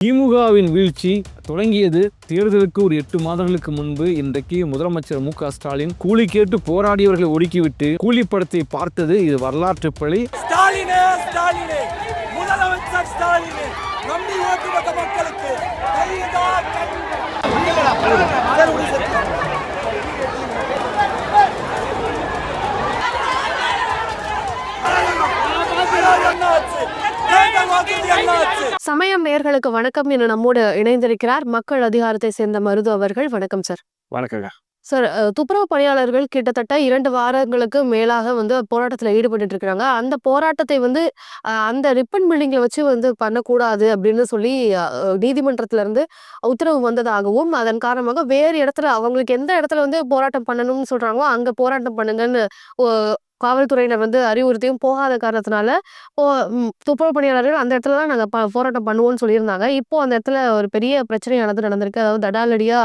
திமுகவின் வீழ்ச்சி தொடங்கியது தேர்தலுக்கு ஒரு எட்டு மாதங்களுக்கு முன்பு இன்றைக்கு முதலமைச்சர் மு க ஸ்டாலின் கூலி கேட்டு போராடியவர்களை ஒடுக்கிவிட்டு கூலி படத்தை பார்த்தது இது வரலாற்று பழி. ஸ்டாலினே முதலமைச்சர் சமயம் நேயர்களுக்கு வணக்கம் என நம்மோடு இணைந்திருக்கிறார் மக்கள் அதிகாரத்தை சேர்ந்த மருது அவர்கள். வணக்கம் சார் வணக்கங்க. சார் துப்புரவு பணியாளர்கள் கிட்டத்தட்ட இரண்டு வாரங்களுக்கு மேலாக வந்து போராட்டத்தில் ஈடுபட்டு இருக்காங்க. அந்த போராட்டத்தை வந்து அந்த ரிப்பன் பில்டிங்ல வச்சு வந்து பண்ணக்கூடாது அப்படின்னு சொல்லி அஹ், நீதிமன்றத்துல இருந்து உத்தரவு வந்ததாகவும் அதன் காரணமாக வேறு இடத்துல அவங்களுக்கு எந்த இடத்துல வந்து போராட்டம் பண்ணணும்னு சொல்றாங்களோ அங்க போராட்டம் பண்ணுங்கன்னு காவல்துறையினர் வந்து அறிவுறுத்தியும் போகாத காரணத்தினால போ துப்புரவு பணியாளர்கள் அந்த இடத்துல தான் நாங்கள் ப போராட்டம் பண்ணுவோம்னு சொல்லியிருந்தாங்க. இப்போ அந்த இடத்துல ஒரு பெரிய பிரச்சனையானது நடந்திருக்கு. அதாவது தடாலடியா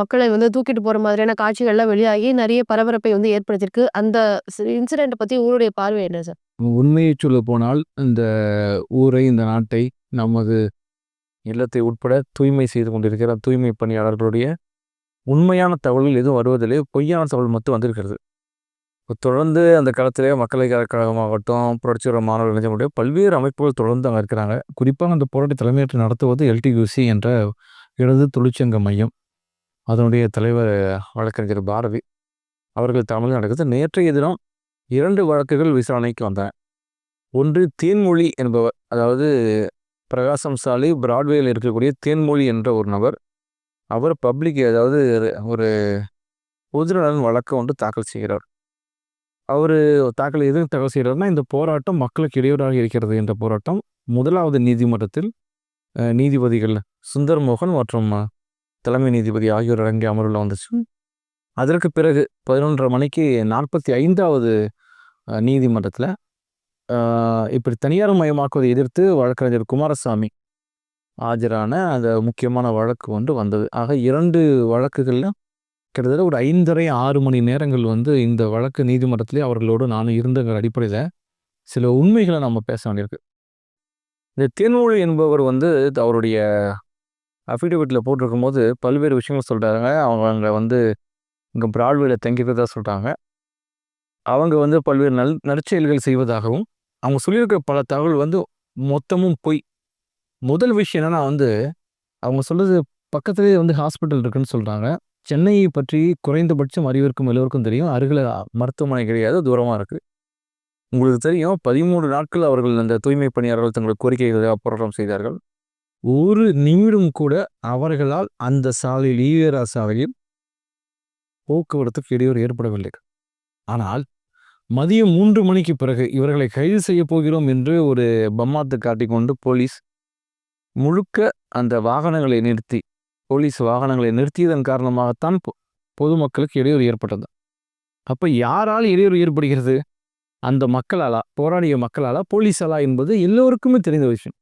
மக்களை வந்து தூக்கிட்டு போற மாதிரியான காட்சிகள்லாம் வெளியாகி நிறைய பரபரப்பை வந்து ஏற்படுத்தியிருக்கு. அந்த இன்சிடென்ட் பத்தி உங்களுடைய பார்வை என்ன சார்? உண்மையை சொல்ல போனால் இந்த ஊரை இந்த நாட்டை நமது இல்லத்தை உட்பட தூய்மை செய்து கொண்டிருக்கிற தூய்மை பணியாளர்களுடைய உண்மையான தகவல்கள் எதுவும் வருவதில்லை. பொய்யான தகவல் மட்டும் வந்திருக்கிறது. தொடர்ந்து அந்த காலத்திலே மக்களை கழகமாகட்டும் புரட்சிகர மாணவர்கள் முடியும் பல்வேறு அமைப்புகள் தொடர்ந்து அங்கே இருக்கிறாங்க. குறிப்பாக அந்த போராட்ட தலைமையேற்று நடத்துவது எல்டியூசி என்ற இடது தொழிற்சங்க மையம். அதனுடைய தலைவர் வழக்கறிஞர் பாரதி அவர்கள் தமிழ் நடக்குது நேற்றைய தினம் இரண்டு வழக்குகள் விசாரணைக்கு வந்தன. ஒன்று தேன்மொழி என்பவர் அதாவது பிரகாசம் சாலி பிராட்வேயில் இருக்கக்கூடிய தேன்மொழி என்ற ஒரு நபர் அவர் பப்ளிக் அதாவது ஒரு பொதுநலன் வழக்கு ஒன்று தாக்கல் செய்கிறார். அவர் தாக்கல் எதுவும் தகவல் செய்கிறார்னா இந்த போராட்டம் மக்களுக்கு இடையூறாக இருக்கிறது என்ற போராட்டம் முதலாவது நீதிமன்றத்தில் நீதிபதிகள் சுந்தர் மோகன் மற்றும் தலைமை நீதிபதி ஆகியோர் அடங்கிய அமர்வில் வந்துச்சு. அதற்கு பிறகு பதினொன்றரை மணிக்கு நாற்பத்தி ஐந்தாவது நீதிமன்றத்தில் இப்படி தனியார் மயமாக்குவதை எதிர்த்து வழக்கறிஞர் குமாரசாமி ஆஜரான அந்த முக்கியமான வழக்கு ஒன்று வந்தது. ஆக இரண்டு வழக்குகளில் கிட்டத்தட்ட ஒரு ஐந்தரை ஆறு மணி நேரங்கள் வந்து இந்த வழக்கு நீதிமன்றத்திலே அவர்களோடு நானும் இருந்தங்கிற அடிப்படையில் சில உண்மைகளை நம்ம பேச வேண்டியிருக்கு. இந்த தேன்மொழி என்பவர் வந்து அவருடைய அஃபிடவிட்டில் போட்டிருக்கும் போது பல்வேறு விஷயங்கள் சொல்கிறாங்க அவங்க அங்கே வந்து இங்கே பிராட்வேல தங்கிக்கிறதா சொல்கிறாங்க அவங்க வந்து பல்வேறு நல் நற்செயல்கள் செய்வதாகவும் அவங்க சொல்லியிருக்கிற பல தகவல் வந்து மொத்தமும் பொய். முதல் விஷயம் என்னென்னா வந்து அவங்க சொல்கிறது பக்கத்துலேயே வந்து ஹாஸ்பிட்டல் இருக்குதுன்னு சொல்கிறாங்க சென்னையை பற்றி குறைந்தபட்சம் அறிவிற்கும் எல்லோருக்கும் தெரியும். அருகில் மருத்துவமனை கிடையாது தூரமாக இருக்குது உங்களுக்கு தெரியும் பதிமூணு நாட்கள் அவர்கள் அந்த தூய்மை பணியாளர்கள் தங்கள் கோரிக்கைகளை போராட்டம் செய்தார்கள். ஒரு நிமிடம் கூட அவர்களால் அந்த சாலையில் ஈவேரா சாலையில் போக்குவரத்துக்கு இடையூறு ஏற்படவில்லை. ஆனால் மதியம் மூன்று மணிக்கு பிறகு இவர்களை கைது செய்ய போகிறோம் என்று ஒரு பம்மாத்து காட்டிக்கொண்டு போலீஸ் முழுக்க அந்த வாகனங்களை நிறுத்தி போலீஸ் வாகனங்களை நிறுத்தியதன் காரணமாகத்தான் பொதுமக்களுக்கு இடையூறு ஏற்பட்டது. அப்போ யாரால் இடையூறு ஏற்படுகிறது? அந்த மக்களாலா போராடிய மக்களாலா போலீஸாலா என்பது எல்லோருக்குமே தெரிந்த விஷயம்.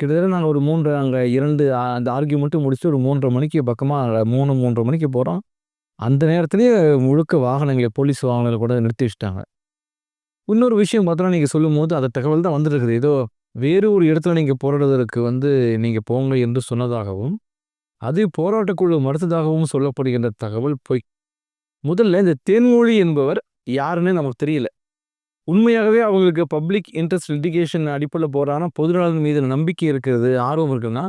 கிட்டத்தட்ட நாங்கள் ஒரு மூன்று அங்கே இரண்டு அந்த ஆர்கியூமெண்ட்டு முடிச்சுட்டு ஒரு மூன்றரை மணிக்கு பக்கமாக மூணு மூன்றரை மணிக்கு போகிறோம் அந்த நேரத்துலேயே முழுக்க வாகனங்களை போலீஸ் வாகனங்களை கூட நிறுத்தி வச்சுட்டாங்க. இன்னொரு விஷயம் பார்த்தோன்னா நீங்கள் சொல்லும்போது அந்த தகவல் தான் வந்துருக்குது ஏதோ வேறு ஒரு இடத்துல நீங்கள் போராடுவதற்கு வந்து நீங்கள் போங்க என்று சொன்னதாகவும் அது போராட்டக்குழு மறுத்ததாகவும் சொல்லப்படுகின்ற தகவல் பொய். முதல்ல இந்த தேன்மொழி என்பவர் யாருன்னு நமக்கு தெரியல. உண்மையாகவே அவங்களுக்கு பப்ளிக் இன்ட்ரெஸ்ட் லிட்டிகேஷன் அடிப்படையில் போறானா பொதுநலன் மீது நம்பிக்கை இருக்கிறது ஆர்வம் இருக்குன்னா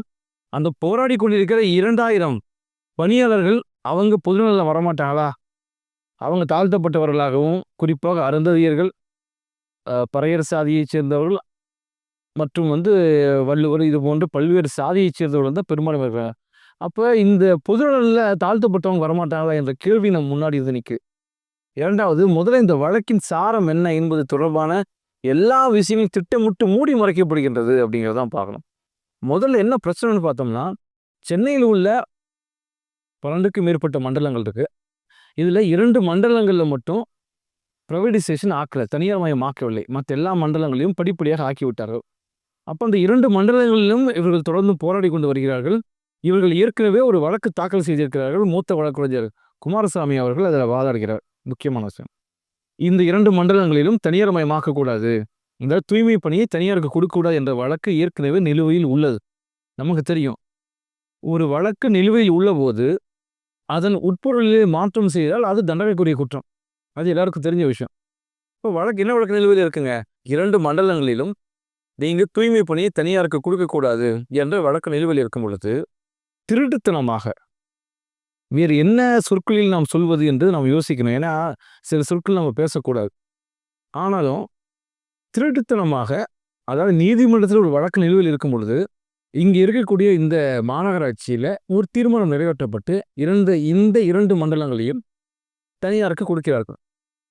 அந்த போராடி கொண்டிருக்கிற இரண்டாயிரம் பணியாளர்கள் அவங்க பொதுநலம் வரமாட்டாங்களா? அவங்க தாழ்த்தப்பட்டவர்களாகவும் குறிப்பாக அருந்ததியர்கள் பறையர் சாதியைச் சேர்ந்தவர்கள் மற்றும் வந்து வள்ளுவர் இது போன்ற பல்வேறு சாதியைச் சேர்ந்தவர்கள் தான் பெரும்பாலும் இருக்காங்க. அப்போ இந்த பொதுநலில் தாழ்த்தப்பட்டவங்க வரமாட்டாங்களா என்ற கேள்வி நம்ம முன்னாடி இருந்து நிற்கு இரண்டாவது முதல்ல இந்த வழக்கின் சாரம் என்ன என்பது தொடர்பான எல்லா விஷயமும் திட்டமிட்டு மூடி மறைக்கப்படுகின்றது அப்படிங்கிறதான் பார்க்கணும். முதல்ல என்ன பிரச்சனைன்னு பார்த்தோம்னா சென்னையில் உள்ள பன்னெண்டுக்கும் மேற்பட்ட மண்டலங்கள் இருக்கு. இதில் இரண்டு மண்டலங்களில் மட்டும் ப்ரைவேடைசேஷன் ஆக்கலை தனியார் மயம் ஆக்கவில்லை. மற்ற எல்லா மண்டலங்களையும் படிப்படியாக ஆக்கிவிட்டார்கள். அப்போ அந்த இரண்டு மண்டலங்களிலும் இவர்கள் தொடர்ந்து போராடி கொண்டு வருகிறார்கள். இவர்கள் ஏற்கனவே ஒரு வழக்கு தாக்கல் செய்திருக்கிறார்கள். மூத்த வழக்கறிஞர் குமாரசாமி அவர்கள் அதில் வாதாடுகிறார். முக்கியமான விஷயம். இந்த இரண்டு மண்டலங்களிலும் தனியார் மயமாக்கக்கூடாது இந்த தூய்மை பணியை தனியாருக்கு கொடுக்கக்கூடாது என்ற வழக்கு ஏற்கனவே நிலுவையில் உள்ளது. நமக்கு தெரியும். ஒரு வழக்கு நிலுவையில் உள்ளபோது அதன் உட்பொருளிலே மாற்றம் செய்தால் அது தண்டனைக்குரிய குற்றம். அது எல்லாருக்கும் தெரிஞ்ச விஷயம். இப்போ வழக்கு என்ன வழக்கு நிலுவையில் இருக்குங்க? இரண்டு மண்டலங்களிலும் நீங்கள் தூய்மை பணியை தனியாருக்கு கொடுக்கக்கூடாது என்ற வழக்கு நிலுவையில் இருக்கும் பொழுது திருட்டுத்தனமாக. வேறு என்ன சொற்களில் நாம் சொல்வது என்று நாம் யோசிக்கணும். ஏன்னா சில சொற்கள் நம்ம பேசக்கூடாது. ஆனாலும் திருட்டுத்தனமாக அதாவது நீதிமன்றத்தில் ஒரு வழக்கு நிலுவையில் இருக்கும் பொழுது இங்கே இருக்கக்கூடிய இந்த மாநகராட்சியில் ஒரு தீர்மானம் நிறைவேற்றப்பட்டு இரண்டு இந்த இரண்டு மண்டலங்களையும் தனியாருக்கு கொடுக்கிறார்கள்.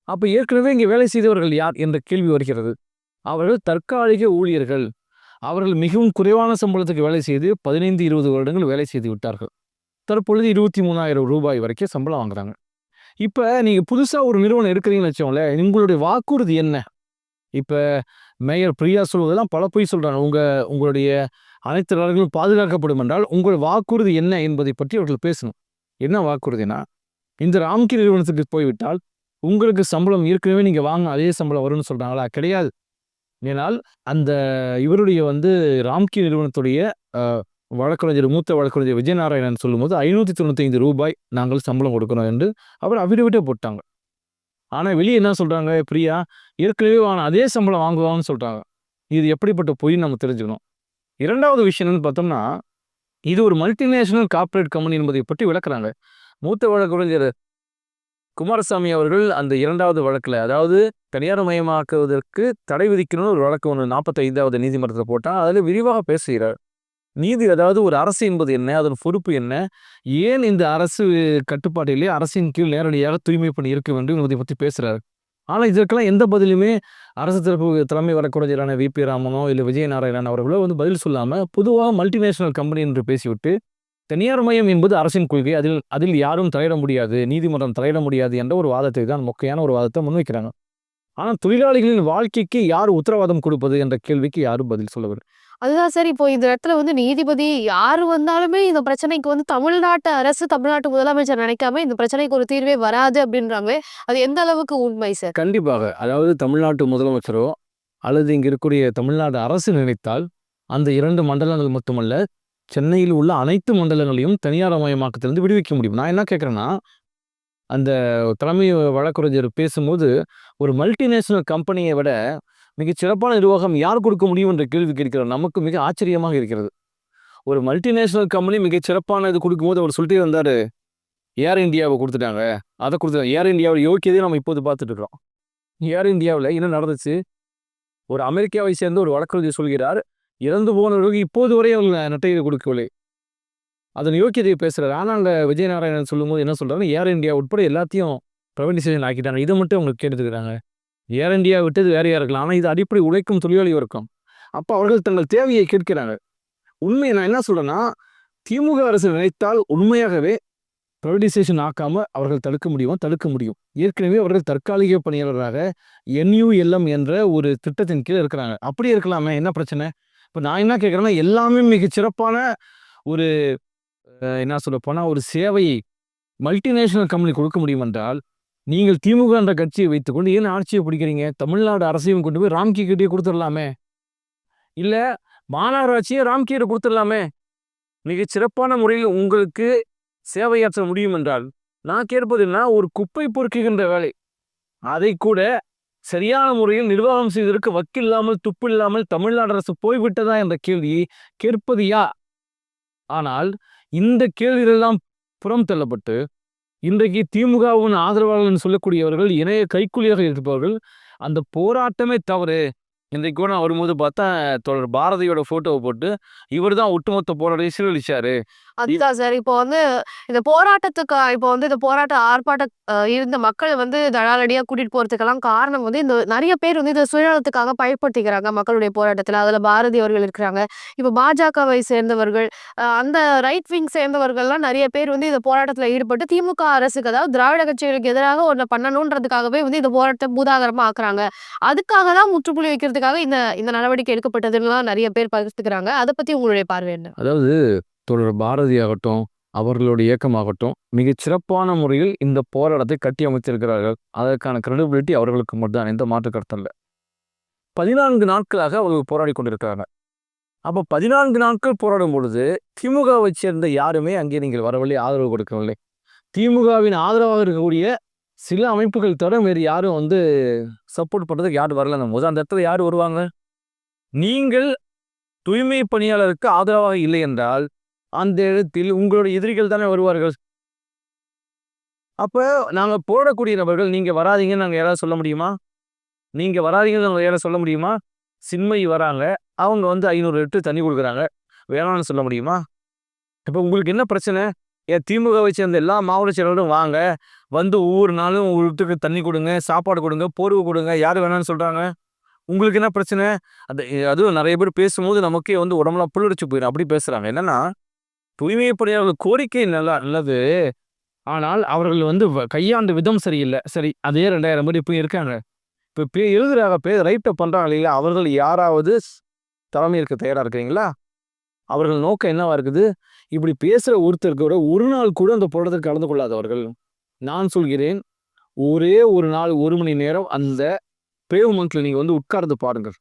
அப்போ ஏற்கனவே இங்கே வேலை செய்தவர்கள் யார் என்ற கேள்வி வருகிறது. அவர்கள் தற்காலிக ஊழியர்கள். அவர்கள் மிகவும் குறைவான சம்பளத்துக்கு வேலை செய்து பதினைந்து இருபது வருடங்கள் வேலை செய்து விட்டார்கள். தற்பொழுது இருபத்தி மூணாயிரம் ரூபாய் வரைக்கும் சம்பளம் வாங்குறாங்க. இப்போ நீங்கள் புதுசாக ஒரு நிறுவனம் எடுக்கிறீங்கன்னு வச்சோங்களேன் உங்களுடைய வாக்குறுதி என்ன? இப்போ மேயர் பிரியா சொல்வதெல்லாம் பல பொய் சொல்கிறாங்க உங்கள் உங்களுடைய அனைத்து நலன்களும் பாதுகாக்கப்படும் என்றால் உங்கள் வாக்குறுதி என்ன என்பதை பற்றி அவர்கள் பேசணும். என்ன வாக்குறுதினா இந்த ராம்கி நிறுவனத்துக்கு போய்விட்டால் உங்களுக்கு சம்பளம் ஏற்கனவே நீங்கள் வாங்க அதே சம்பளம் வரும்னு சொல்கிறாங்களா கிடையாது. ஏனால் அந்த இவருடைய வந்து ராம்கி நிறுவனத்துடைய வழக்கறிஞர் மூத்த வழக்கறிஞர் விஜயநாராயணன் சொல்லும்போது ஐநூற்றி தொண்ணூத்தைந்து ரூபாய் நாங்கள் சம்பளம் கொடுக்கணும் என்று அவர் அபிடவிட்டே போட்டாங்க. ஆனால் வெளியே என்ன சொல்கிறாங்க பிரியா? ஏற்கனவே வாங்க அதே சம்பளம் வாங்குவாங்கன்னு சொல்கிறாங்க இது எப்படிப்பட்ட பொய் நம்ம தெரிஞ்சுக்கணும். இரண்டாவது விஷயம் என்னன்னு பார்த்தோம்னா இது ஒரு மல்டிநேஷனல் கார்ப்பரேட் கம்பெனி என்பதை பற்றி விளக்குறாங்க. மூத்த வழக்கறிஞர் குமாரசாமி அவர்கள் அந்த இரண்டாவது வழக்கில் அதாவது தனியார் மயமாக்குவதற்கு தடை விதிக்கணும்னு ஒரு வழக்கு ஒன்று நாற்பத்தைந்தாவது நீதிமன்றத்தில் போட்டால் அதில் விரிவாக பேசுகிறார். நீதி அதாவது ஒரு அரசு என்பது என்ன அதன் பொறுப்பு என்ன ஏன் இந்த அரசு கட்டுப்பாட்டிலே அரசின் கீழ் நேரடியாக தூய்மை பணி இருக்க வேண்டும் என்பதை பற்றி பேசுகிறார் ஆனால் இதற்கெல்லாம் எந்த பதிலுமே அரசு தரப்பு தலைமை வழக்கறிஞரான வி பி ராமனோ இல்லை விஜயநாராயணன் அவர்களோ வந்து பதில் சொல்லாமல் பொதுவாக மல்டிநேஷனல் கம்பெனி என்று பேசிவிட்டு தனியார் மயம் என்பது அரசின் கொள்கை. அதில் அதில் யாரும் தலையிட முடியாது நீதிமன்றம் தலையிட முடியாது என்ற ஒரு வாதத்தை தான் மொக்கையான ஒரு வாதத்தை முன்வைக்கிறாங்க. ஆனால் தொழிலாளிகளின் வாழ்க்கைக்கு யார் உத்தரவாதம் கொடுப்பது என்ற கேள்விக்கு யாரும் பதில் சொல்லவில்லை. அதுதான் சார் இப்போ இந்த இடத்துல வந்து நீதிபதி யாரு வந்தாலுமே இந்த பிரச்சனைக்கு வந்து தமிழ்நாட்டு அரசு தமிழ்நாட்டு முதலமைச்சர் நினைக்காம இந்த பிரச்சனைக்கு ஒரு தீர்வே வராது அப்படின்றாங்க. அது எந்த அளவுக்கு உண்மை சார்? கண்டிப்பாக. அதாவது தமிழ்நாட்டு முதலமைச்சரோ அல்லது இங்கே இருக்கக்கூடிய தமிழ்நாடு அரசு நினைத்தால் அந்த இரண்டு மண்டலங்கள் மட்டுமல்ல சென்னையில் உள்ள அனைத்து மண்டலங்களையும் தனியார் மயமாக்கத்திலிருந்து விடுவிக்க முடியும். நான் என்ன கேட்குறேன்னா அந்த தலைமை வழக்குறைஞர் பேசும்போது ஒரு மல்டிநேஷனல் கம்பெனியை விட மிக சிறப்பான நிர்வாகம் யார் கொடுக்க முடியும் என்ற கேள்வி கேட்கிறார். நமக்கு மிக ஆச்சரியமாக இருக்கிறது. ஒரு மல்டிநேஷனல் கம்பெனி மிக சிறப்பான இது கொடுக்கும்போது அவர் சொல்லிட்டே வந்தார் ஏர் இந்தியாவை கொடுத்துட்டாங்க. அதை கொடுத்துட்டாங்க. ஏர் இந்தியாவில் யோக்கியதே நம்ம இப்போது பார்த்துட்டு இருக்கிறோம். ஏர் இந்தியாவில் என்ன நடந்துச்சு? ஒரு அமெரிக்காவை சேர்ந்த ஒரு வழக்கறிஞர் சொல்கிறார் இறந்து போனவர்களுக்கு இப்போது வரை அவர்கள் நட்டையை கொடுக்கவில்லை. அதன் யோக்கியதையை பேசுகிறார் ஆனால் அந்த விஜயநாராயணன் சொல்லும்போது என்ன சொல்கிறாங்க ஏர் இந்தியா உட்பட எல்லாத்தையும் ப்ரைவேடைசேஷன் ஆக்கிட்டாங்க. இதை மட்டும் அவங்களுக்கு கேட்டுக்கிறாங்க ஏர் இந்தியா விட்டது வேற இருக்கலாம். ஆனால் இது அடிப்படை உழைக்கும் தொழிலாளி வர்க்கம். அப்போ அவர்கள் தங்கள் தேவையை கேட்கிறாங்க. உண்மையை நான் என்ன சொல்கிறேன்னா திமுக அரசு நினைத்தால் உண்மையாகவே ப்ரைவேடைசேஷன் ஆக்காமல் அவர்கள் தடுக்க முடியுமா தடுக்க முடியும். ஏற்கனவே அவர்கள் தற்காலிக பணியாளராக என்யூஎல்எம் என்ற ஒரு திட்டத்தின் கீழ் இருக்கிறாங்க. அப்படி இருக்கலாமே. என்ன பிரச்சனை? இப்போ நான் என்ன கேட்குறேன்னா எல்லாமே மிக சிறப்பான ஒரு என்ன சொல்ல போனால் ஒரு சேவையை மல்டிநேஷனல் கம்பெனி கொடுக்க முடியும் என்றால் நீங்கள் திமுக என்ற கட்சியை வைத்துக்கொண்டு ஏன் ஆட்சியை பிடிக்கிறீங்க? தமிழ்நாடு அரசையும் கொண்டு போய் ராம்கி கிட்டே கொடுத்துடலாமே? இல்லை மாநகராட்சியை ராம்கிட்ட கொடுத்துடலாமே? மிக சிறப்பான முறையில் உங்களுக்கு சேவையாற்ற முடியும் என்றால் நான் கேட்பதுன்னா ஒரு குப்பை பொறுக்குகின்ற வேலை. அதை கூட சரியான முறையில் நிர்வாகம் செய்வதற்கு வக்கில்லாமல் துப்பு இல்லாமல் தமிழ்நாடு அரசு போய்விட்டதா என்ற கேள்வியை கேட்பதியா ஆனால் இந்த கேள்விகளெல்லாம் புறம் தள்ளப்பட்டு இன்றைக்கு திமுகவின் ஆதரவாளர்கள் சொல்லக்கூடியவர்கள் இணைய கைக்குலியாக இருப்பவர்கள் அந்த போராட்டமே தவறு. இன்றைக்கு கூட நான் வரும்போது பார்த்தா தொடர் பாரதியோட ஃபோட்டோவை போட்டு இவர் தான் ஒட்டுமொத்த போராட்டம் சீரழிச்சாரு. அதுதான் சார். இப்போ வந்து இந்த போராட்டத்துக்கு இப்போ வந்து இந்த போராட்ட ஆர்ப்பாட்ட அஹ், இருந்த மக்கள் வந்து தடாலடியா கூட்டிட்டு போறதுக்கெல்லாம் காரணம் வந்து இந்த நிறைய பேர் வந்து இந்த சுயநலத்துக்காக பயன்படுத்திக்கிறாங்க மக்களுடைய போராட்டத்துல. அதுல பாரதி அவர்கள் இருக்கிறாங்க. இப்போ பாஜகவை சேர்ந்தவர்கள் அஹ், அந்த ரைட் விங் சேர்ந்தவர்கள்லாம் நிறைய பேர் வந்து இந்த போராட்டத்துல ஈடுபட்டு திமுக அரசுக்கு அதாவது திராவிட கட்சிகளுக்கு எதிராக ஒன்று பண்ணணுன்றதுக்காகவே வந்து இந்த போராட்டத்தை பூதாகரமா ஆக்குறாங்க. அதுக்காக தான் முற்றுப்புள்ளி வைக்கிறதுக்காக இந்த இந்த நடவடிக்கை எடுக்கப்பட்டதுலாம் நிறைய பேர் பகிர்ந்துக்கிறாங்க. அதை பத்தி உங்களுடைய பார்வை என்ன? அதாவது தொடர் பாரதி ஆகட்டும் அவர்களுடைய இயக்கமாகட்டும் மிகச் சிறப்பான முறையில் இந்த போராட்டத்தை கட்டி அமைத்திருக்கிறார்கள். அதற்கான கிரெடிபிலிட்டி அவர்களுக்கு மட்டும்தான் எந்த மாற்று கருத்தும் இல்லை. பதினான்கு நாட்களாக அவர்கள் போராடி கொண்டிருக்கிறாங்க. அப்போ பதினான்கு நாட்கள் போராடும் பொழுது திமுகவை சேர்ந்த யாருமே அங்கே நீங்கள் வரவில்லை ஆதரவு கொடுக்கவில்லை. திமுகவின் ஆதரவாக இருக்கக்கூடிய சில அமைப்புகள் தவிர வேறு யாரும் வந்து சப்போர்ட் பண்ணுறதுக்கு யாரும் வரல. நம்ம அந்த இடத்துல யார் வருவாங்க? நீங்கள் தூய்மை பணியாளருக்கு ஆதரவாக இல்லை என்றால் அந்த இடத்தில் உங்களுடைய எதிரிகள் தானே வருவார்கள். அப்போ நாங்கள் போடக்கூடிய நபர்கள் நீங்கள் வராதீங்கன்னு நாங்கள் யாராவது சொல்ல முடியுமா? நீங்கள் வராதீங்கன்னு நாங்கள் யாராவது சொல்ல முடியுமா? சின்மை வராங்க. அவங்க வந்து ஐநூறு லிட்டர் தண்ணி கொடுக்குறாங்க. வேணாம்னு சொல்ல முடியுமா? இப்போ உங்களுக்கு என்ன பிரச்சனை? ஏன் திமுகவை சேர்ந்த எல்லா மாவட்ட செயலரும் வாங்க. வந்து ஒவ்வொரு நாளும் ஒரு தண்ணி கொடுங்க சாப்பாடு கொடுங்க போர்வு கொடுங்க யார் வேணாம்னு சொல்கிறாங்க உங்களுக்கு என்ன பிரச்சனை? அது அதுவும் நிறைய பேர் பேசும்போது நமக்கே வந்து உடம்புலாம் புல்லடிச்சு போயிடும் அப்படி பேசுகிறாங்க என்னென்னா தூய்மை பணியாளர்கள் கோரிக்கை நல்லா நல்லது. ஆனால் அவர்கள் வந்து வ- கையாண்ட விதம் சரியில்லை. சரி அதே ரெண்டாயிரம் பேர் இப்போ இருக்காங்க. இப்போ பே எழுதுறாங்க பே ரைட்டை பண்ணுறாங்க இல்லைங்களா? அவர்கள் யாராவது ஸ்- தலைமை இருக்க தயாராக இருக்கிறீங்களா? அவர்கள் நோக்கம் என்னவா இருக்குது? இப்படி பேசுகிற ஒருத்தருக்கு கூட ஒரு நாள் கூட அந்த போராட்டத்தில் கலந்து கொள்ளாதவர்கள். நான் சொல்கிறேன் ஒரே ஒரு நாள் ஒரு மணி நேரம் அந்த பேவ்மெண்ட்டில் நீங்கள் வந்து உட்கார்ந்து பாருங்கள்.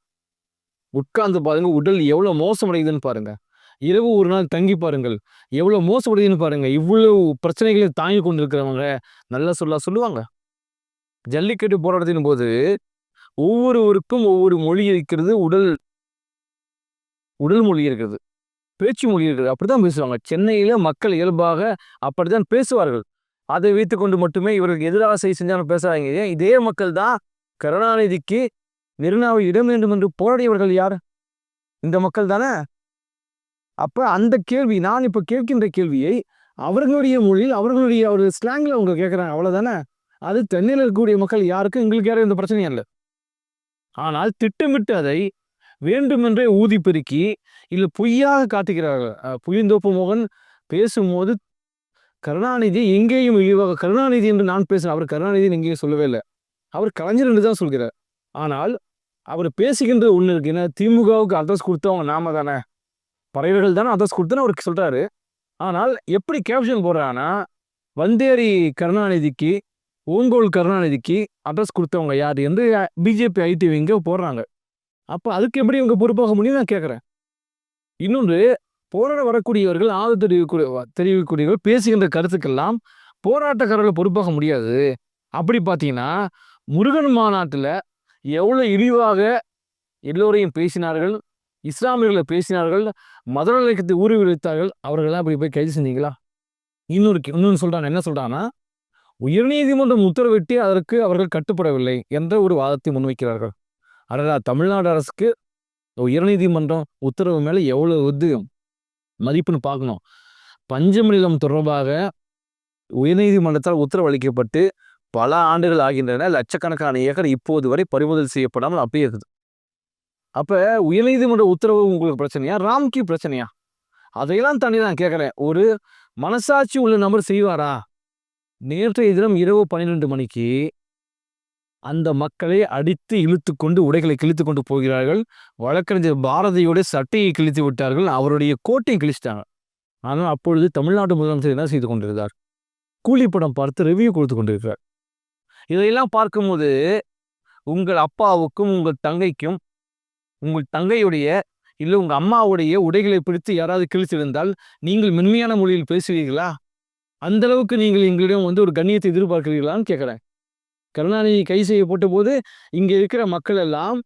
உட்கார்ந்து பாருங்கள் உடல் எவ்வளோ மோசமடையுதுன்னு பாருங்கள் இரவு ஒரு நாள் தங்கி பாருங்கள். எவ்வளோ மோசப்படுதுன்னு பாருங்க. இவ்வளவு பிரச்சனைகளை தாங்கி கொண்டிருக்கிறவங்க நல்லா சொல்ல சொல்லுவாங்க. ஜல்லிக்கட்டு போராட்டத்தின் போது ஒவ்வொருவருக்கும் ஒவ்வொரு மொழி இருக்கிறது. உடல் உடல் மொழி இருக்கிறது. பேச்சு மொழி இருக்குது அப்படிதான் பேசுவாங்க. சென்னையில் மக்கள் இயல்பாக அப்படித்தான் பேசுவார்கள். அதை வைத்துக்கொண்டு மட்டுமே இவர்களுக்கு எதிராக செய்ய செஞ்சாலும் பேசுறாங்க இதே மக்கள் தான் கருணாநிதிக்கு மெரினாவை இடம் வேண்டும் என்று போராடியவர்கள் யார்? இந்த மக்கள் தானே? அப்போ அந்த கேள்வி நான் இப்போ கேட்கின்ற கேள்வியை அவர்களுடைய மொழியில் அவர்களுடைய ஒரு ஸ்லாங்ல அவங்க கேட்குறாங்க. அவ்வளோதானே அது தென்னையில் இருக்கக்கூடிய மக்கள் யாருக்கும் எங்களுக்கு யாரும் எந்த பிரச்சனையும் இல்லை. ஆனால் திட்டமிட்டு அதை வேண்டுமென்றே ஊதி பெருக்கி இல்லை பொய்யாக காட்டுகிறார்கள். புயந்தோப்பு மோகன் பேசும்போது கருணாநிதி எங்கேயும் இழிவாக கருணாநிதி என்று நான் பேசுகிறேன் அவர் கருணாநிதி எங்கேயும் சொல்லவே இல்லை. அவர் கலைஞர் என்று தான் சொல்கிறார். ஆனால் அவர் பேசுகின்ற ஒன்று இருக்கு. ஏன்னா திமுகவுக்கு அட்ரஸ் கொடுத்தவங்க நாம தானே? பறவைகள் தானே அட்ரஸ் கொடுத்துன்னு அவருக்கு சொல்கிறாரு ஆனால் எப்படி கேப்ஷன் போடுறான்னா வந்தேரி கருணாநிதிக்கு ஓங்கோல் கருணாநிதிக்கு அட்ரஸ் கொடுத்தவங்க யார்? என்று பிஜேபி ஐடி இங்கே போடுறாங்க. அப்போ அதுக்கு எப்படி இவங்க பொறுப்பாக முடியும் நான் கேட்குறேன் இன்னொன்று போராட வரக்கூடியவர்கள் ஆதரவு தெரிவிக்கூடிய தெரிவிக்கக்கூடியவர்கள் பேசுகின்ற கருத்துக்கெல்லாம் போராட்டக்காரர்கள் பொறுப்பாக முடியாது. அப்படி பார்த்தீங்கன்னா முருகன் மாநாட்டில் எவ்வளோ இழிவாக எல்லோரையும் பேசினார்கள் இஸ்லாமியர்களை பேசினார்கள் மத நிலையத்தை ஊறி விழித்தார்கள் அவர்களெல்லாம் அப்படி போய் கைது செஞ்சீங்களா? இன்னொரு இன்னொன்று சொல்கிறான் என்ன சொல்கிறான்னா உயர்நீதிமன்றம் உத்தரவிட்டு அதற்கு அவர்கள் கட்டுப்படவில்லை என்ற ஒரு வாதத்தை முன்வைக்கிறார்கள். அடடா தமிழ்நாடு அரசுக்கு உயர்நீதிமன்றம் உத்தரவு மேலே எவ்வளோ இது மதிப்புன்னு பார்க்கணும். பஞ்சமநிலம் தொடர்பாக உயர்நீதிமன்றத்தால் உத்தரவு அளிக்கப்பட்டு பல ஆண்டுகள் ஆகின்றன லட்சக்கணக்கான ஏக்கர் இப்போது வரை பறிமுதல் செய்யப்படாமல் அப்படியே இருக்குது. அப்போ உயர்நீதிமன்ற உத்தரவு உங்களுக்கு பிரச்சனையா? ராம்கி பிரச்சனையா? அதையெல்லாம் தாண்டி நான் கேட்குறேன் ஒரு மனசாட்சி உள்ள நபர் செய்வாரா? நேற்றைய தினம் இரவு பன்னிரெண்டு மணிக்கு அந்த மக்களை அடித்து இழுத்து கொண்டு உடைகளை கிழித்து கொண்டு போகிறார்கள். வழக்கறிஞர் பாரதியோட சட்டையை கிழித்து விட்டார்கள். அவருடைய கோட்டையை கிழிச்சிட்டாங்க. ஆனால் அப்பொழுது தமிழ்நாடு முதலமைச்சர் என்ன செய்து கொண்டிருந்தார்? கூலி படம் பார்த்து ரிவ்யூ கொடுத்து கொண்டிருக்கிறார். இதையெல்லாம் பார்க்கும்போது உங்கள் அப்பாவுக்கும் உங்கள் தங்கைக்கும் உங்கள் தங்கையுடைய இல்லை உங்கள் அம்மாவுடைய உடைகளை பிடித்து யாராவது கிழித்திருந்தால் நீங்கள் மென்மையான மொழியில் பேசுவீர்களா? அந்த அளவுக்கு நீங்கள் எங்களிடம் வந்து ஒரு கண்ணியத்தை எதிர்பார்க்கிறீர்களான்னு கேட்குறேன். கருணாநிதி கை செய்யப்பட்ட போது இங்கே இருக்கிற மக்கள் எல்லாம்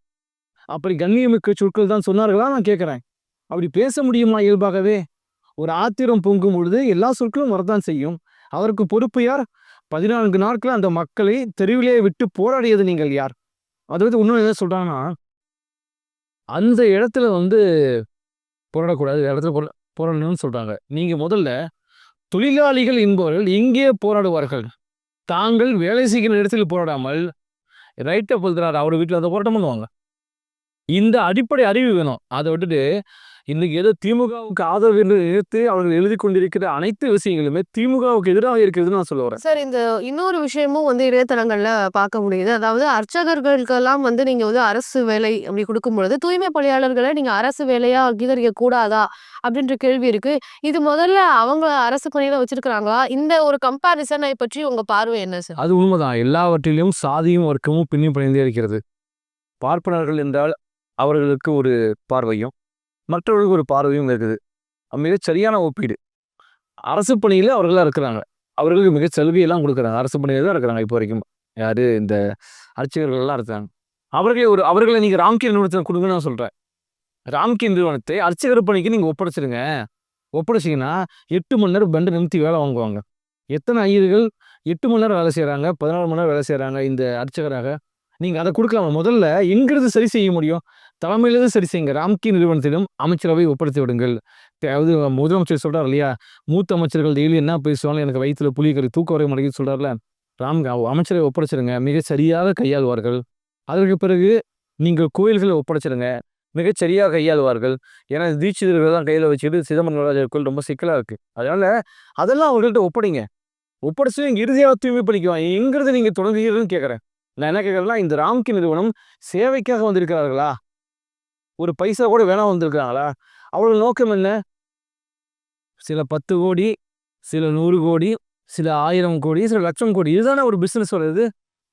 அப்படி கண்ணியமிக்க சொற்கள் தான் சொன்னார்களா நான் கேட்குறேன். அப்படி பேச முடியுமா இயல்பாகவே? ஒரு ஆத்திரம் பொங்கும் பொழுது எல்லா சொற்களும் வரதான் செய்யும். அதற்கு பொறுப்பு யார்? பதினான்கு நாட்கள் அந்த மக்களை தெருவிலே விட்டு போராடியது நீங்கள் யார்? அதாவது இன்னொன்று என்ன சொல்கிறாங்கன்னா அந்த இடத்துல வந்து போராடக்கூடாது. இடத்துல போரா- போராடணும்னு சொல்கிறாங்க நீங்கள் முதல்ல தொழிலாளிகள் என்பவர்கள் எங்கே போராடுவார்கள்? தாங்கள் வேலை செய்கிற இடத்தில் போராடாமல் ரைட்டை பல்கிறார் அவர் வீட்டில் அந்த போராட்டம் பண்ணுவாங்க. இந்த அடிப்படை அறிவு வேணும். அதை விட்டுட்டு இன்னைக்கு ஏதோ திமுகவுக்கு ஆதரவு எதிர்த்து அவர்கள் எழுதி கொண்டிருக்கிற அனைத்து விஷயங்களுமே திமுகவுக்கு எதிராக இருக்கிறதுன்னு நான் சொல்ல வரேன். சார் இந்த இன்னொரு விஷயமும் வந்து இணையதளங்கள்ல பார்க்க முடியுது. அதாவது அர்ச்சகர்களுக்கெல்லாம் வந்து நீங்க வந்து அரசு வேலை அப்படி கொடுக்கும் பொழுது தூய்மை பணியாளர்களை நீங்க அரசு வேலையா அங்கீகரிக்க கூடாதா அப்படின்ற கேள்வி இருக்கு. இது முதல்ல அவங்க அரசு பணியில வச்சிருக்கிறாங்களா? இந்த ஒரு கம்பாரிசனை பற்றி உங்க பார்வை என்ன சார்? அது உண்மைதான். எல்லாவற்றிலும் சாதியும் வர்க்கமும் பின்னி பிணைந்தே இருக்கிறது. பார்ப்பனர்கள் என்றால் அவர்களுக்கு ஒரு பார்வையும் மற்றவர்களுக்கு ஒரு பார்வையும் இருக்குது. மிகச் சரியான ஒப்பீடு. அரசு பணியில் அவர்களாக இருக்கிறாங்க. அவர்களுக்கு மிக சலுகையெல்லாம் கொடுக்குறாங்க. அரசு பணியில் தான் இருக்கிறாங்க இப்போ வரைக்கும். யார்? இந்த அர்ச்சகர்கள்லாம் இருக்கிறாங்க அவர்களே ஒரு அவர்களை நீங்கள் ராம்கி நிறுவனத்தை கொடுங்கன்னு நான் சொல்கிறேன் ராம்கி நிறுவனத்தை அர்ச்சகர் பணிக்கு நீங்கள் ஒப்படைச்சிடுங்க ஒப்படைச்சிங்கன்னா எட்டு மணி நேரம் பெண்டை நிறுத்தி வேலை வாங்குவாங்க. எத்தனை ஐயர்கள் எட்டு மணி நேரம் வேலை செய்கிறாங்க பதினாலு மணி நேரம் வேலை செய்கிறாங்க இந்த அர்ச்சகராக? நீங்கள் அதை கொடுக்கலாம்? முதல்ல எங்கிறது சரி செய்ய முடியும்? தலைமையிலிருந்து சரி செய்யுங்க. ராம்கி நிறுவனத்திடம் அமைச்சரவை ஒப்படைத்து விடுங்கள். அதாவது முதலமைச்சர் சொல்கிறார் இல்லையா? மூத்த அமைச்சர்கள் டெய்லி என்ன பேசுவாங்க எனக்கு வயிற்றுல புலிகறி தூக்க வரை மடங்கி சொல்கிறார்ல ராம் அமைச்சரை ஒப்படைச்சிருங்க. மிக சரியாக கையாளுவார்கள். அதற்கு பிறகு நீங்கள் கோயில்களை ஒப்படைச்சிருங்க. மிகச்சரியாக கையாளுவார்கள். ஏன்னா தீட்சிதர்கள் தான் கையில் வச்சுக்கிட்டு சிதம்பரம் நடராஜர் கோயில் ரொம்ப சிக்கலாக இருக்குது அதனால் அதெல்லாம் அவர்கள்ட்ட ஒப்படைங்க. ஒப்படைச்சு இங்கே இறுதியாக தூய்மை பண்ணிக்குவான் எங்கிறது நீங்கள் தொடங்குகிறதுன்னு கேட்குறேன் நான் என்ன கேட்குறேன்னா இந்த ராம்கி நிறுவனம் சேவைக்காக வந்திருக்கிறார்களா? ஒரு பைசா கூட வேணாம் வந்திருக்காங்களா அவ்வளோ நோக்கம் என்ன? சில பத்து கோடி சில நூறு கோடி சில ஆயிரம் கோடி சில லட்சம் கோடி. இதுதானே ஒரு பிஸ்னஸ் வருது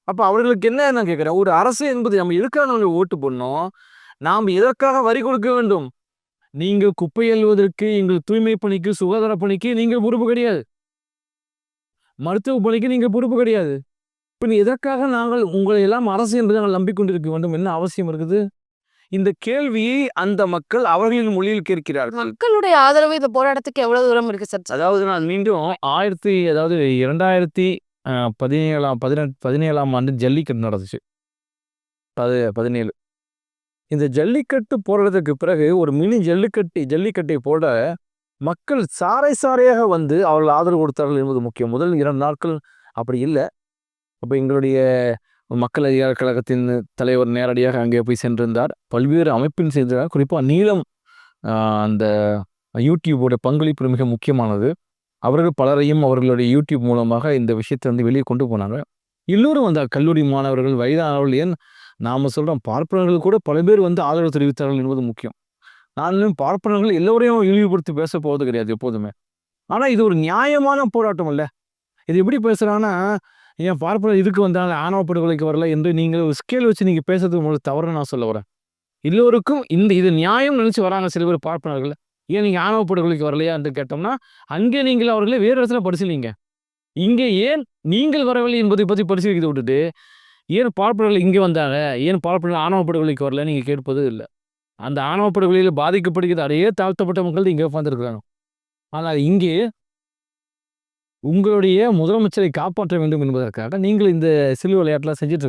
அப்போ அவர்களுக்கு என்ன நான் கேட்குறேன்? ஒரு அரசு என்பது நம்ம எதுக்காக நம்ம ஓட்டு போடணும்? நாம் எதற்காக வரி கொடுக்க வேண்டும்? நீங்கள் குப்பை எழுவதற்கு எங்கள் தூய்மை பணிக்கு சுகாதார பணிக்கு நீங்கள் பொறுப்பு கிடையாது. மருத்துவ பணிக்கு நீங்கள் பொறுப்பு கிடையாது. இப்போ எதற்காக நாங்கள் உங்களை எல்லாம் அரசு என்று நாங்கள் நம்பிக்கொண்டிருக்க வேண்டும்? என்ன அவசியம் இருக்குது? இந்த கேள்வியை அந்த மக்கள் அவர்களின் மொழியில் கேட்கிறார்கள். மக்களுடைய ஆதரவு இந்த போராட்டத்துக்கு எவ்வளவு தூரம் இருக்கு சார்? அதாவது நான் மீண்டும் ஆயிரத்தி அதாவது இரண்டாயிரத்தி பதினேழாம் பதினெட்டு பதினேழாம் ஆண்டு ஜல்லிக்கட்டு நடந்துச்சு. பது பதினேழு. இந்த ஜல்லிக்கட்டு போடுறதுக்கு பிறகு ஒரு மினி ஜல்லிக்கட்டு ஜல்லிக்கட்டை போட மக்கள் சாறை சாறையாக வந்து அவர்கள் ஆதரவு கொடுத்தார்கள் என்பது முக்கியம். முதல் இரண்டு நாட்கள் அப்படி இல்லை. அப்போ எங்களுடைய மக்கள் அதிகார கழகத்தின் தலைவர் நேரடியாக அங்கே போய் சென்றிருந்தார். பல்வேறு அமைப்பின் செய்தார் குறிப்பாக நீளம் அந்த யூடியூபோட பங்களிப்பு மிக முக்கியமானது. அவர்கள் பலரையும் அவர்களுடைய யூடியூப் மூலமாக இந்த விஷயத்தை வந்து வெளியே கொண்டு போனாங்க. எல்லோரும் வந்தார் கல்லூரி மாணவர்கள் வயதானவர்கள் ஏன் நாம் சொல்கிறோம் பார்ப்பனர்கள் கூட பல பேர் வந்து ஆதரவு தெரிவித்தார்கள் என்பது முக்கியம். நானும் பார்ப்பனர்கள் எல்லோரையும் இழிவுபடுத்தி பேச போவது கிடையாது எப்போதுமே. ஆனால் இது ஒரு நியாயமான போராட்டம் இல்லை இது எப்படி பேசுகிறாங்கன்னா ஏன் பார்ப்பனர் இதுக்கு வந்தாலும் ஆணவ படுகொலைக்கு வரல என்று நீங்கள் ஒரு ஸ்கேல் வச்சு நீங்கள் பேசுறதுக்கு உங்களுக்கு தவறுன்னு நான் சொல்ல வரேன். எல்லோருக்கும் இந்த இது நியாயம் நினச்சி வராங்க சில பேர் பார்ப்பனர்கள். ஏன் நீங்கள் ஆணவ படுகொலைக்கு வரலையா என்று கேட்டோம்னா அங்கே நீங்கள் அவர்களே வேறு இடத்துல படிச்சுலீங்க இங்கே ஏன் நீங்கள் வரவில்லை என்பதை பற்றி பரிசீலிக்க விட்டுட்டு ஏன் பார்ப்பனர்கள் இங்கே வந்தாங்க? ஏன் பார்ப்பனர்கள் ஆணவ படுகொலைக்கு வரல நீங்கள் கேட்பது இல்லை. அந்த ஆணவ படுகொலையில் பாதிக்கப்படுகிறது அதே தாழ்த்தப்பட்ட மக்கள் இங்கே உட்காந்துருக்குறாங்க ஆனால் இங்கே உங்களுடைய முதலமைச்சரை காப்பாற்ற வேண்டும் என்பதற்காக நீங்கள் இந்த சிறு விளையாட்டுலாம் செஞ்சுட்டு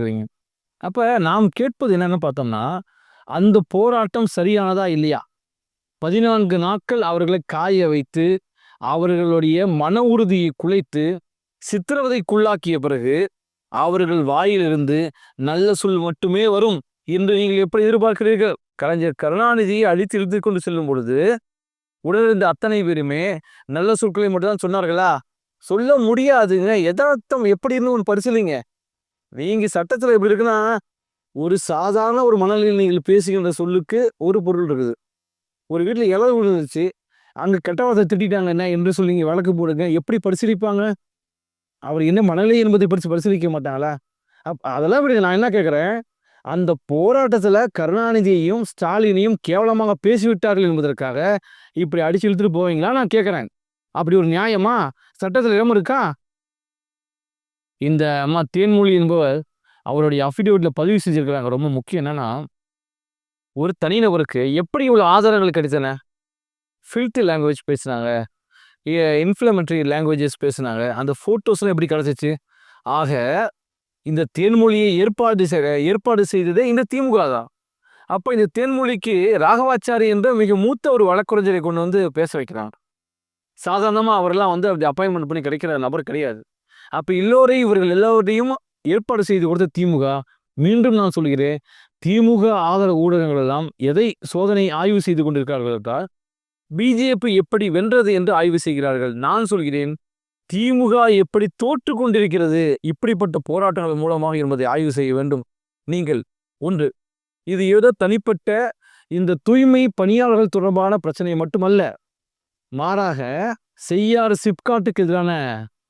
அப்போ நாம் கேட்பது என்னன்னு பார்த்தோம்னா அந்த போராட்டம் சரியானதா இல்லையா? பதினான்கு நாட்கள் அவர்களை காய வைத்து அவர்களுடைய மன உறுதியை குலைத்து சித்திரவதைக்குள்ளாக்கிய பிறகு அவர்கள் வாயிலிருந்து நல்ல சொல் மட்டுமே வரும் என்று நீங்கள் எப்படி எதிர்பார்க்கிறீர்கள்? கலைஞர் கருணாநிதியை அழித்து இழுத்து கொண்டு செல்லும் பொழுது உடனிருந்த அத்தனை பேருமே நல்ல சொற்களை மட்டும்தான் சொன்னார்களா? சொல்ல முடியாதுங்க. எதார்த்தம் எப்படி இருந்து ஒன்று பரிசீலிங்க? நீங்கள் சட்டத்தில் எப்படி இருக்குன்னா ஒரு சாதாரண ஒரு மனநிலையில் நீங்கள் பேசுகின்ற சொல்லுக்கு ஒரு பொருள் இருக்குது. ஒரு வீட்டில் இலவு விழுந்துச்சு அங்கே கெட்ட வார்த்தை திட்டாங்க என்ன என்று சொல்லி நீங்கள் வழக்கு போடுங்க. எப்படி பரிசீலிப்பாங்க? அவர் என்ன மனநிலை என்பதை பரிசு பரிசீலிக்க மாட்டாங்களா? அப் அதெல்லாம் இப்படி நான் என்ன கேட்குறேன் அந்த போராட்டத்தில் கருணாநிதியையும் ஸ்டாலினையும் கேவலமாக பேசிவிட்டார்கள் என்பதற்காக இப்படி அடிச்சு இழுத்துட்டு போவீங்களா? நான் கேட்குறேன் அப்படி ஒரு நியாயமா? சட்டத்தில் இடம் இருக்கா? இந்த அம்மா தேன்மொழி என்பவர் அவருடைய அஃபிடேவிட்ல பதிவு செஞ்சிருக்கிறாங்க. ரொம்ப முக்கியம் என்னன்னா ஒரு தனிநபருக்கு எப்படி இவ்வளோ ஆதாரங்கள் கிடைத்தன? ஃபில்த்து லாங்குவேஜ் பேசுனாங்க. இன்ஃப்ளமெண்ட்ரி லாங்குவேஜஸ் பேசுனாங்க. அந்த ஃபோட்டோஸ்லாம் எப்படி கிடச்சிச்சு? ஆக இந்த தேன்மொழியை ஏற்பாடு செய் ஏற்பாடு செய்ததே இந்த திமுக தான். அப்போ இந்த தேன்மொழிக்கு ராகவாச்சாரி என்ற மிக மூத்த ஒரு வழக்குரைஞரை கொண்டு வந்து பேச வைக்கிறாங்க சாதாரணமாக அவரெல்லாம் வந்து அப்படி அப்பாயின்மெண்ட் பண்ணி கிடைக்கிற நபர் கிடையாது. அப்போ எல்லோரையும் இவர்கள் எல்லோரையும் ஏற்பாடு செய்து கொடுத்த திமுக மீண்டும் நான் சொல்கிறேன் திமுக ஆதரவு ஊடகங்கள் எல்லாம் எதை சோதனை ஆய்வு செய்து கொண்டிருக்கிறார்கள் என்றால் பிஜேபி எப்படி வென்றது என்று ஆய்வு செய்கிறார்கள். நான் சொல்கிறேன் திமுக எப்படி தோற்று கொண்டிருக்கிறது இப்படிப்பட்ட போராட்டங்கள் மூலமாக என்பதை ஆய்வு செய்ய வேண்டும். நீங்கள் ஒன்று இது ஏதோ தனிப்பட்ட இந்த தூய்மை பணியாளர்கள் தொடர்பான பிரச்சனை மட்டுமல்ல. மாறாக செய்யாறு சிப்காட்டுக்கு எதிரான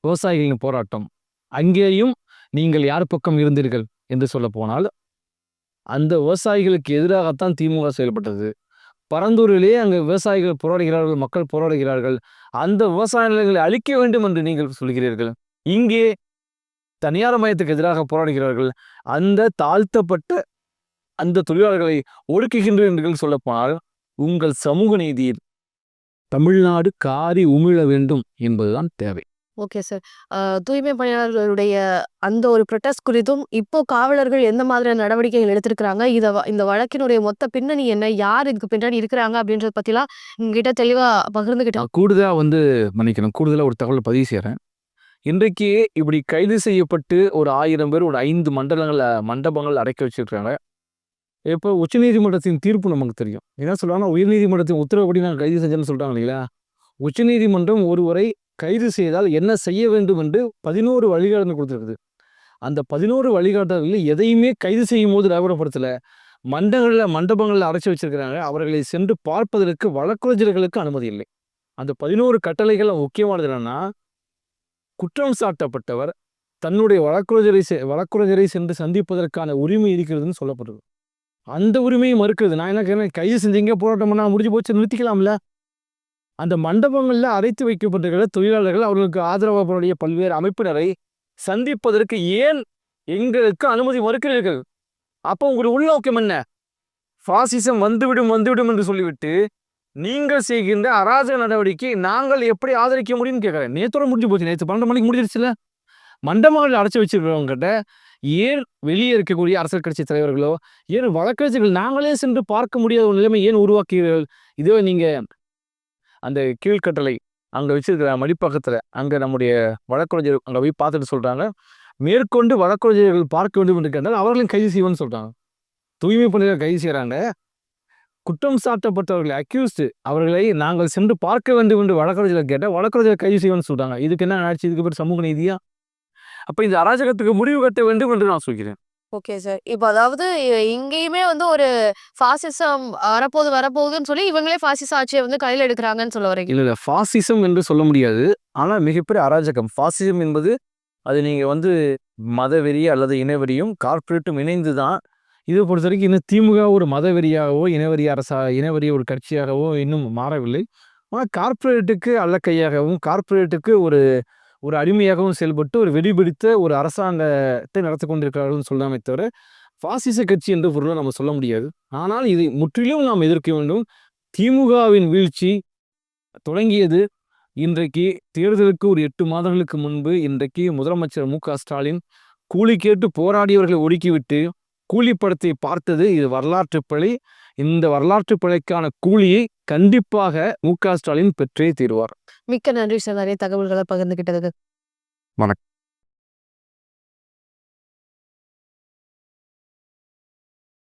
விவசாயிகளின் போராட்டம். அங்கேயும் நீங்கள் யார் பக்கம் இருந்தீர்கள் என்று சொல்ல போனால் அந்த விவசாயிகளுக்கு எதிராகத்தான் திமுக செயல்பட்டது. பரந்தூரிலே அங்கே விவசாயிகள் போராடுகிறார்கள் மக்கள் போராடுகிறார்கள். அந்த விவசாய நிலங்களை அழிக்க வேண்டும் என்று நீங்கள் சொல்கிறீர்கள். இங்கே தனியார் மையத்துக்கு எதிராக போராடுகிறார்கள். அந்த தாழ்த்தப்பட்ட அந்த தொழிலாளர்களை ஒடுக்குகின்றீர்கள் என்று சொல்லப்போனால் உங்கள் சமூக நீதியில் தமிழ்நாடு காரி உமிழ வேண்டும் என்பதுதான் தேவை ஓகே சார். தூய்மை பணியாளர்களுடைய அந்த ஒரு ப்ரொடெஸ்ட் குறித்தும், இப்போ காவலர்கள் எந்த மாதிரியான நடவடிக்கைகள் எடுத்திருக்கிறாங்க? இத இந்த வழக்கினுடைய மொத்த பின்னணி என்ன? யார் இதுக்கு பின்னாடி இருக்கிறாங்க? அப்படின்றத பத்திலாம் உங்ககிட்ட தெளிவா பகிர்ந்துக்கிட்டோம். நான் கூடுதலா வந்து மன்னிக்கணும். கூடுதலா ஒரு தகவல பதிவு செய்றேன். இன்றைக்கு இப்படி கைது செய்யப்பட்டு ஒரு 1000 பேர் ஒரு 5 மண்டலங்கள்ல மண்டபங்கள் அடைக்க வச்சிருக்காங்க. இப்போ உச்சநீதிமன்றத்தின் தீர்ப்பு நமக்கு தெரியும். என்ன சொல்றாங்கன்னா, உயர்நீதிமன்றத்தின் உத்தரவுப்படி நான் கைது செஞ்சேன்னு சொல்கிறாங்க இல்லைங்களா? உச்சநீதிமன்றம் ஒருவரை கைது செய்தால் என்ன செய்ய வேண்டும் என்று 11 வழிகாட்டுதல் கொடுத்துருக்குது அந்த 11 வழிகாட்டுதல்கள் எதையுமே கைது செய்யும் போது நடைமுறைப்படுத்தலை மண்டங்களில் மண்டபங்களில் அரைச்சி வச்சிருக்கிறாங்க. அவர்களை சென்று பார்ப்பதற்கு வழக்கறிஞர்களுக்கு அனுமதி இல்லை. அந்த பதினோரு கட்டளைகள் முக்கியமானது என்னன்னா, குற்றம் சாட்டப்பட்டவர் தன்னுடைய வழக்குரைஞரை செ சென்று சந்திப்பதற்கான உரிமை இருக்கிறதுன்னு சொல்லப்படுது. அந்த உரிமையும் மறுக்குது நான் என்ன கேட்குறேன் கைது செஞ்சீங்க, போராட்டம் பண்ணால் முடிஞ்சு போச்சு நிறுத்திக்கலாம்ல. அந்த மண்டபங்களில் அடைத்து வைக்கப்பட்டிருக்கிற தொழிலாளர்கள், அவர்களுக்கு ஆதரவா பல்வேறு அமைப்பினரை சந்திப்பதற்கு ஏன் எங்களுக்கு அனுமதி மறுக்கிறீர்கள்? அப்போ உங்களுடைய உள்நோக்கம் என்ன? ஃபாசிசம் வந்துவிடும் வந்துவிடும் என்று சொல்லிவிட்டு, நீங்கள் செய்கின்ற அராஜக நடவடிக்கை நாங்கள் எப்படி ஆதரிக்க முடியும்னு கேட்குறேன் நேத்தோட முடிஞ்சு போச்சு. நேற்று பன்னெண்டு மணிக்கு முடிஞ்சிருச்சுல மண்டபங்கள் அடைச்சி வச்சிருக்கிறவங்ககிட்ட ஏன் வெளியே இருக்கக்கூடிய அரசியல் கட்சி தலைவர்களோ, ஏன் வழக்கறிஞர்கள் நாங்களே சென்று பார்க்க முடியாத ஒரு நிலைமை ஏன் உருவாக்குகிறீர்கள்? இதுவே நீங்கள் அந்த கீழ்க்கட்டளை அங்கே வச்சிருக்கிற மடிப்பக்கத்தில் அங்கே நம்முடைய வழக்கறிஞர் அங்கே போய் பார்த்துட்டு சொல்கிறாங்க மேற்கொண்டு வழக்கறிஞர்கள் பார்க்க வேண்டும் என்று கேட்டால் அவர்களையும் கைது செய்வோம்னு சொல்கிறாங்க தூய்மை பணியாளர் கைது செய்கிறாங்க குற்றம் சாட்டப்பட்டவர்களை அக்யூஸ்டு அவர்களை நாங்கள் சென்று பார்க்க வேண்டும் என்று வழக்கறிஞர்கள் கேட்டால் வழக்கறிஞர் கைது செய்வோம்னு சொல்கிறாங்க இதுக்கு என்ன ஆச்சு? இதுக்கு பேர் சமூக நீதியாக அப்ப இந்த அராஜகத்துக்கு முடிவு கட்ட வேண்டும் என்று நான் சொல்கிறேன். Okay sir. இப்ப அதாவது இங்கேயுமே வந்து ஒரு ஃபாசிசம் வரப்போகுது வரப்போகுதுன்னு சொல்லி இவங்களே ஃபாசிச ஆட்சிய வந்து கையில எடுக்குறாங்கன்னு சொல்ல வர்றீங்க. இல்ல, இல்ல. பாசிசம் என்று சொல்ல முடியாது. ஆனா மிகப்பெரிய அராஜகம். பாசிசம் என்பது அது நீங்க வந்து மதவெறி அல்லது இனவெறியும், கார்ப்பரேட்டும் இணைந்து தான் இத பொறுத்தவரைக்கும் இன்னும் திமுக ஒரு மதவெறியாகவோ, இனவெறி அரசா இனவெறி ஒரு கட்சியாகவோ இன்னும் மாறவில்லை. ஆனா கார்ப்பரேட்டுக்கு அல்லக்கையாகவும், கார்ப்பரேட்டுக்கு ஒரு ஒரு அடிமையாகவும் செயல்பட்டு ஒரு வெடிபிடித்த ஒரு அரசாங்கத்தை நடத்தி கொண்டிருக்கிறார்கள் சொல்லாமே தவிர, பாசிச கட்சி என்ற பொருளை நம்ம சொல்ல முடியாது. ஆனால் இதை முற்றிலும் நாம் எதிர்க்க வேண்டும். திமுகவின் வீழ்ச்சி தொடங்கியது இன்றைக்கு தேர்தலுக்கு ஒரு எட்டு மாதங்களுக்கு முன்பு இன்றைக்கு முதலமைச்சர் மு. க. ஸ்டாலின் கூலி கேட்டு போராடியவர்களை ஒடுக்கிவிட்டு, கூலி படத்தை பார்த்தது இது வரலாற்று பழி இந்த வரலாற்று பிழைக்கான கூலியை கண்டிப்பாக மு. க. ஸ்டாலின் பெற்றே தீருவார். மிக்க நன்றி சார். நிறைய தகவல்கள பகிர்ந்துகிட்டதுக்கு. வணக்கம்.